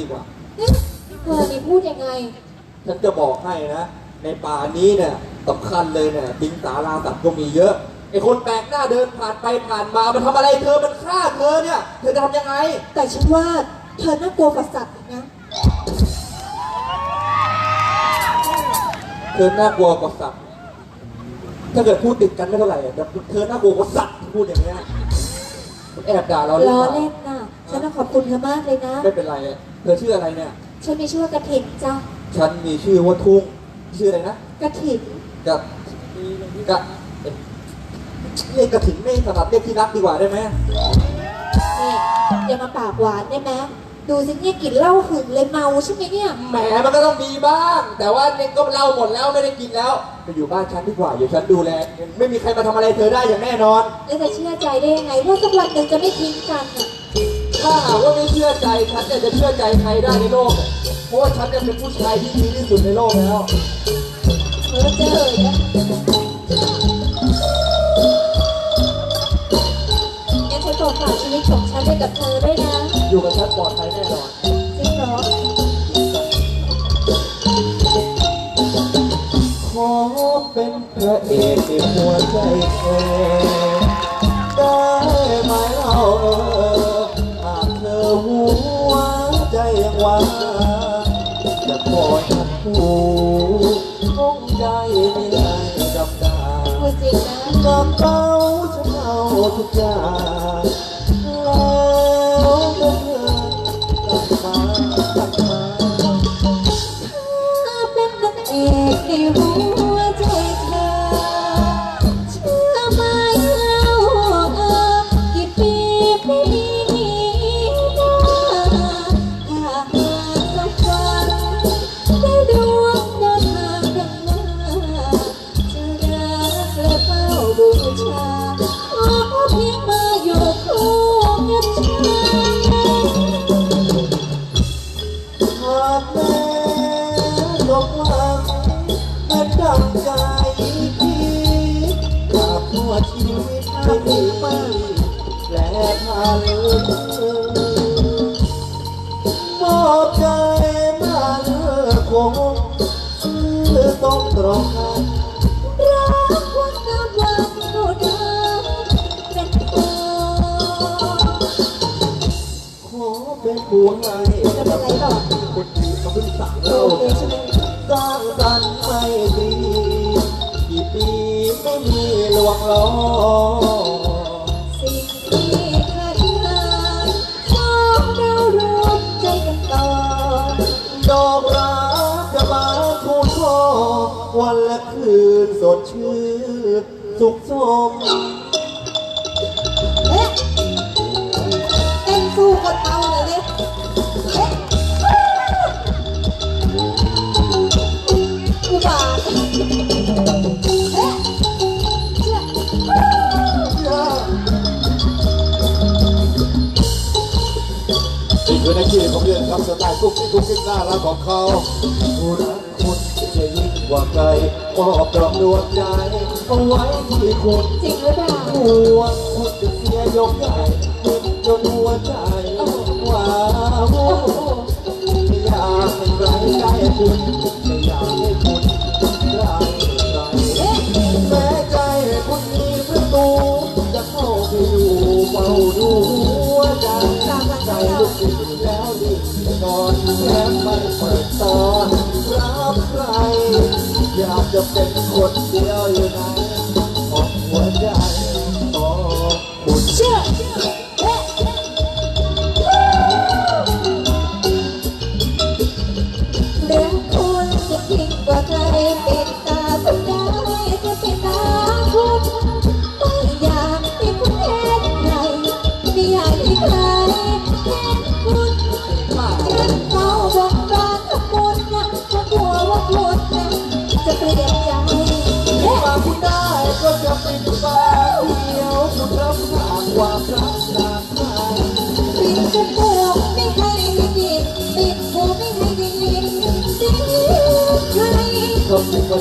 ดีกว่าเอ๊ะเธอนี่พูดยังไง ฉันจะบอกให้นะ ในป่านี้เนี่ยสำคัญเลยเนี่ยสิงสาราสัตว์ก็มีเยอะ ไอ้คนแปลกหน้าเดินผ่านไปผ่านมา มันทำอะไรเธอ มันฆ่าเธอเนี่ย เธอจะทำยังไง แต่ฉันว่า เธอน่ากลัวกว่าสัตว์อีกนะ เธอน่ากลัวกว่าสัตว์ ถ้าเกิดพูดติดกันไม่เท่าไหร่แต่เธอน่ากลัวกว่าสัตว์พูดอย่างเงี้ยแอบด่าเราหรือล้อเปล่า เล่นน่ะ ฉันต้องขอบคุณเธอมากเลยนะ ไม่เป็นไรเธอชื่ออะไรเนี่ย ฉันมีชื่อว่ากระถิ่นจ้ะฉันมีชื่อว่าทุ่ง ชื่ออะไรนะกระถิ่นกับกับเรียกกระถิ่นไม่ถนัดเรียกที่รักดีกว่าได้ไหมนี่อย่ามาปากหวานได้ไหมดูสิเนี่ยกลิ่นเหล้าหึงเลยเมาใช่ไหมเนี่ย แหมมันก็ต้องมีบ้าง แต่ว่าเนี่ยก็เล่าหมดแล้วไม่ได้กินแล้วไปอยู่บ้านฉันดีกว่าเดี๋ยวฉันดูแลไม่มีใครมาทำอะไรเธอได้อย่างแน่นอน แล้วจะเชื่อใจได้ยังไงว่าสักวันหนึ่งจะไม่ทิ้งกันน่ะ ถ้าหากว่าไม่เชื่อใจฉันเนี่ยจะเชื่อใจใครได้ในโลกเนี่ยเพราะว่าฉันเนี่ยเป็นผู้ชายที่ดีที่สุดในโลกแล้ว เออเจอเนี่ยงั้นฉันขอฝากชีวิตของฉันไว้กับเธอด้วยนะ อยู่กับฉันปลอดภัยแน่นอน จริงเหรอ ขอเป็นพระเอกในหัวใจเธอ ใจยังว่างจะขอฉันผู้คงใจไม่ได้ดำดาพูดจริงนะกับเขาฉันเอาทุกอย่าง ชาขอเพียงมาอยู่คู่กับฉัน หากแม้ตกหวังเป็นดังใจคิดหากทั่วชีวิตไม่มีแปลพันมอบใจมาเลือกคงคือต้องตรงกัน เป็นผู้ให้จะเป็นไรหรอกคนที่เขาเพิ่งสั่งโอเราเคใช่ไหมสร้างสรรค์ไม่ตรีกี่ปีไม่มีลวงล้อสิ่งที่ขาดหายสองเรารวมใจกันต่อดอกรักจะมาทูลขอวันและคืนสดชื่นสุขสม กับสไตล์กุ๊กกิ๊กกุ๊กกิ๊กน่ารักของเขาผู้รักคุณจะยิ่งกว่าใครมอบดอกดวงใจเอาไว้ที่คุณจริงหรือเปล่าหัวคุณจะเสียยกใหญ่คิดจนหัวใจว้าวไม่อยากให้ใครใกล้คุณไม่อยากให้คุณ ควมรั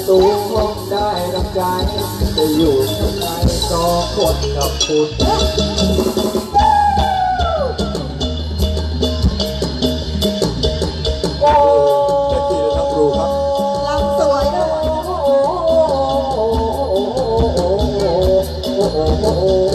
สูงคงได้รับใจจะอยู่ทำไมก็กดกับคุณเต็มลับสวยด้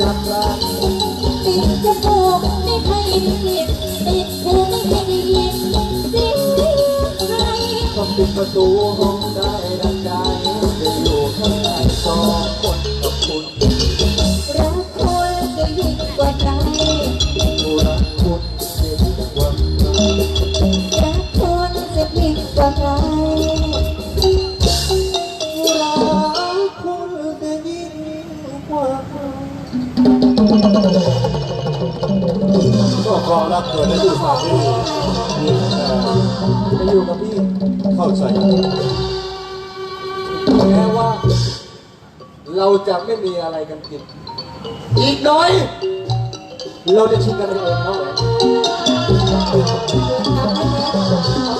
จากกันติดจมูกไม่เคยยินติดหูไม่เคยได้ยินเสียงใครต้องปิดประตูห้องได้ดังใจจะอยู่ข้าง ก็ความรักเกิดในที่สามที่จะอยู่กับพี่เข้าใจแม้ว่า เราจะไม่มีอะไรกันกิน อีกน้อย เราจะชิงกันเองแล้วแหละทำให้แม่